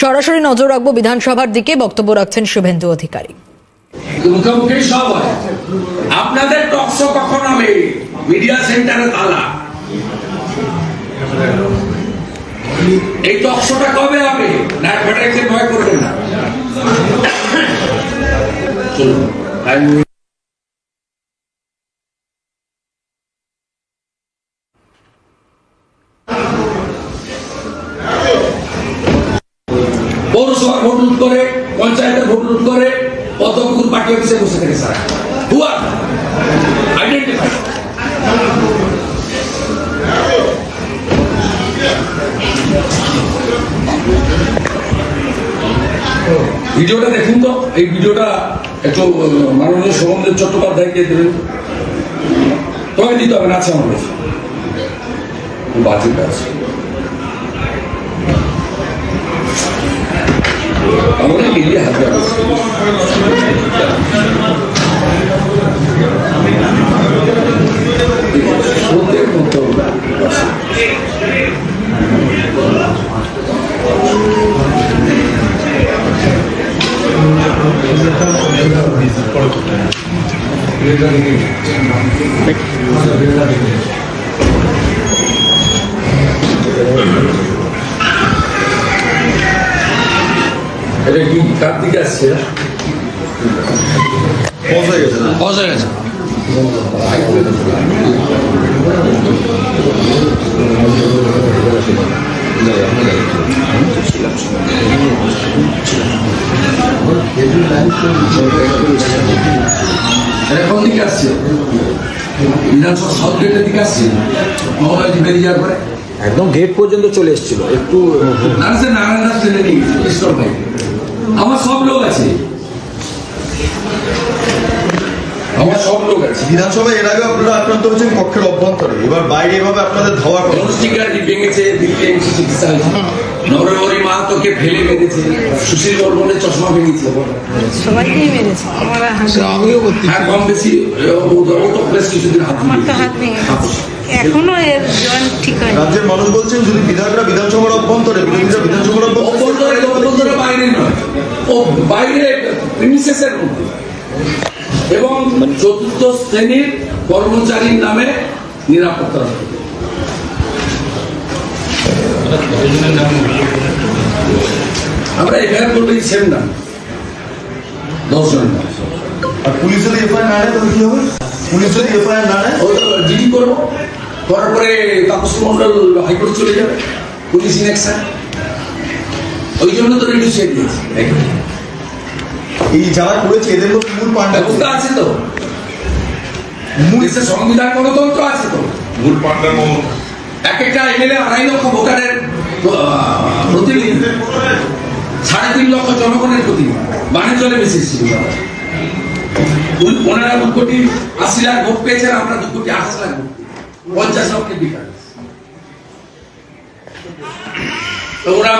সরাসরি নজর রাখব বিধানসভার দিকে, বক্তব্য রাখছেন শুভেন্দু অধিকারী। আপনাদের টকশো কখন হবে? মিডিয়া সেন্টারে তালা। এই টকশোটা কবে হবে? না ভয় করবেন না। আমি- পৌরসভা ভোট লুট করে পঞ্চায়েতের ভোট লুট করে, পদ্মপুকুর পার্টি অফিসে বসে থাকে স্যার। হুয়া ভিডিওটা দেখুন তো। এই ভিডিওটা একটু মাননীয় সৌমদেব চট্টোপাধ্যায়কে দেবেন। তোমাকে দিতে হবে না আছে কাছে খুব বাজে কাজ। আমরা মিলিয়ে হাত দেওয়া সত্যের মতো এটা কি কার দিকে আসছে হয়ে গেছে কোন দিকে আসছে বিধানসভা সাউথ গেটের দিকে আসছে মহোদয়জি বেরিয়ে যাওয়ার পরে একদম গেট পর্যন্ত চলে এসেছিল একটু না স্যার নারায়ণ দাস ট্রেনে নিয়ে ভাই আমার সব লোক আছে। আমার সব লোক আছে। বিধানসভায় এর আগে আপনারা আক্রান্ত হয়েছেন কক্ষের অভ্যন্তরে। এবার বাইরে এভাবে আপনাদের ধাওয়া করা জনস্টিকার ভেঙেছে দিল্লি এমসি চিকিৎসা হয়েছে। নরহরি মাহাতোকে ফেলে মেরেছে সুশীল বর্মনের চশমা ভেঙেছে। সবাইকেই মেরেছে। আমার হাত হ্যাঁ কম বেশি ও তো বেশ কিছুদিন হাত আমার তো হাত ভেঙে এখনও এর জয়েন্ট ঠিক হয়নি। রাজ্যের মানুষ বলছেন যদি বিধায়করা বিধানসভার অভ্যন্তরে বিরোধীরা বিধানসভার অভ্যন্তরে ও বাইরে প্রিমিসেসের মধ্যে। এবং চতুর্থ শ্রেণির কর্মচারীর নামে নিরাপত্তা আমরা এখানে করলে সেম না। দশ জন আর পুলিশ যদি এফআইআর না নেয় তাহলে কি হবে? পুলিশ যদি এফআইআর না নেয়? জিডি করব। করার পরে তাপস মন্ডল হাইকোর্ট চলে যাবে। পুলিশ ইলেকশন ওই জন্য তো রেডিও সেট দিয়েছি। এই যারা করেছে এদের মধ্যে মূল পান্ডা ব্যবস্থা আছে তো? দেশের সংবিধান গণতন্ত্র আছে তো? মূল পান্ডা এক একটা এমএলএ আড়াই লক্ষ ভোটারের প্রতিনিধি। সাড়ে তিন লক্ষ জনগণের প্রতিনিধি। বাণিজ্যলে বেশি ছিল ওনারা দু কোটি আশি লাখ ভোট পেয়েছেন আমরা দু কোটি আঠাশ লাখ ভোট পঞ্চাশ লক্ষের ডিফারেন্স তো ওরা